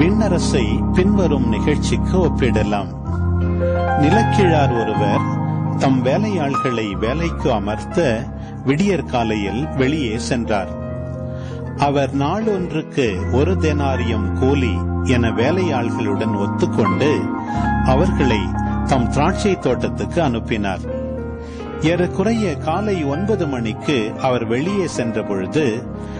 விண்ணரசை பின்வரும் நிகழ்ச்சிக்கு ஒப்பிடலாம். நிலக்கிழார் ஒருவர் தம் வேலையாள்களை வேலைக்கு அமர்த்த விடியற் காலையில் வெளியே சென்றார். அவர் நாளொன்றுக்கு ஒரு தெனாரியம் கூலி என வேலையாள்களுடன் ஒத்துக்கொண்டு அவர்களை தம் திராட்சை தோட்டத்துக்கு அனுப்பினார். ஏறக்குறைய காலை ஒன்பது மணிக்கு அவர் வெளியே சென்ற பொழுது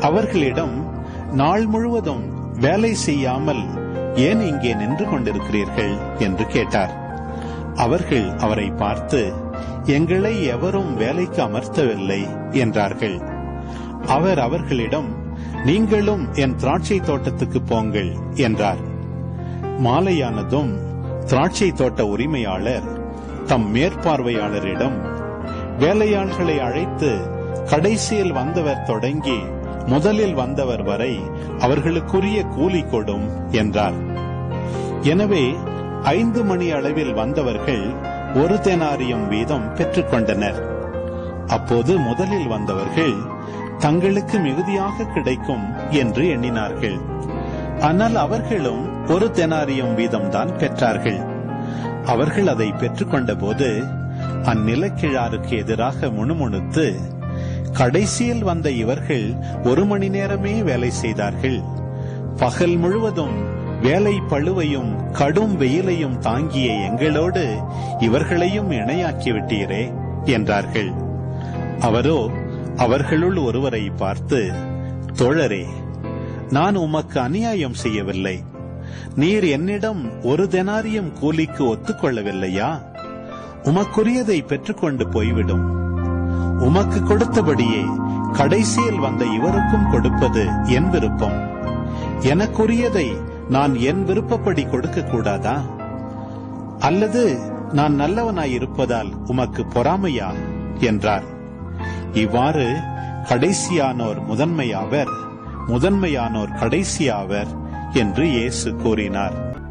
அவர்களிடம் நாள் முழுவதும் வேலை செய்யாமல் ஏன் இங்கே நின்று கொண்டிருக்கிறீர்கள்? என்று கேட்டார். அவர்கள் அவரை பார்த்து எங்களை எவரும் வேலைக்கு அமர்த்தவில்லை என்றார்கள். அவர் அவர்களிடம் நீங்களும் என் திராட்சை தோட்டத்துக்கு போங்கள் என்றார். மாலையானதும் திராட்சை தோட்ட உரிமையாளர் தம் மேற்பார்வையாளரிடம் வேலையாள்களை அழைத்து கடைசியில் வந்தவர் தொடங்கி முதலில் வந்தவர் வரை அவர்களுக்குரிய கூலி கொடும் என்றார். எனவே ஐந்து மணி அளவில் வந்தவர்கள் ஒரு தெனாரியம் வீதம் பெற்றுக்கொண்டனர். அப்போது முதலில் வந்தவர்கள் தங்களுக்கு மிகுதியாக கிடைக்கும் என்று எண்ணினார்கள். ஆனால் அவர்களும் ஒரு தெனாரியம் வீதம்தான் பெற்றார்கள். அவர்கள் அதை பெற்றுக்கொண்ட போது அந்நிலக்கிழாருக்கு எதிராக முணுமுணுத்து கடைசியில் வந்த இவர்கள் ஒரு மணி நேரமே வேலை செய்தார்கள். பகல் முழுவதும் வேலை பழுவையும் கடும் வெயிலையும் தாங்கிய எங்களோடு இவர்களையும் இணையாக்கிவிட்டீரே என்றார்கள். அவரோ அவர்களுள் ஒருவரை பார்த்து தோழரே நான் உமக்கு அநியாயம் செய்யவில்லை. நீர் என்னிடம் ஒரு தெனாரியம் கூலிக்கு ஒத்துக்கொள்ளவில்லையா? உமக்குரியதை பெற்றுக்கொண்டு போய்விடும். உமக்கு கொடுத்தபடியே கடைசியில் வந்த இவருக்கும் கொடுப்பது என் விருப்பம். எனக்குரியதை நான் என் விருப்பப்படி கொடுக்க கூடாதா? அல்லது நான் நல்லவனாயிருப்பதால் உமக்கு பொறாமையா? என்றார். இவ்வாறு கடைசியானோர் முதன்மையாவர் முதன்மையானோர் கடைசியாவர் என்று இயேசு கூறினார்.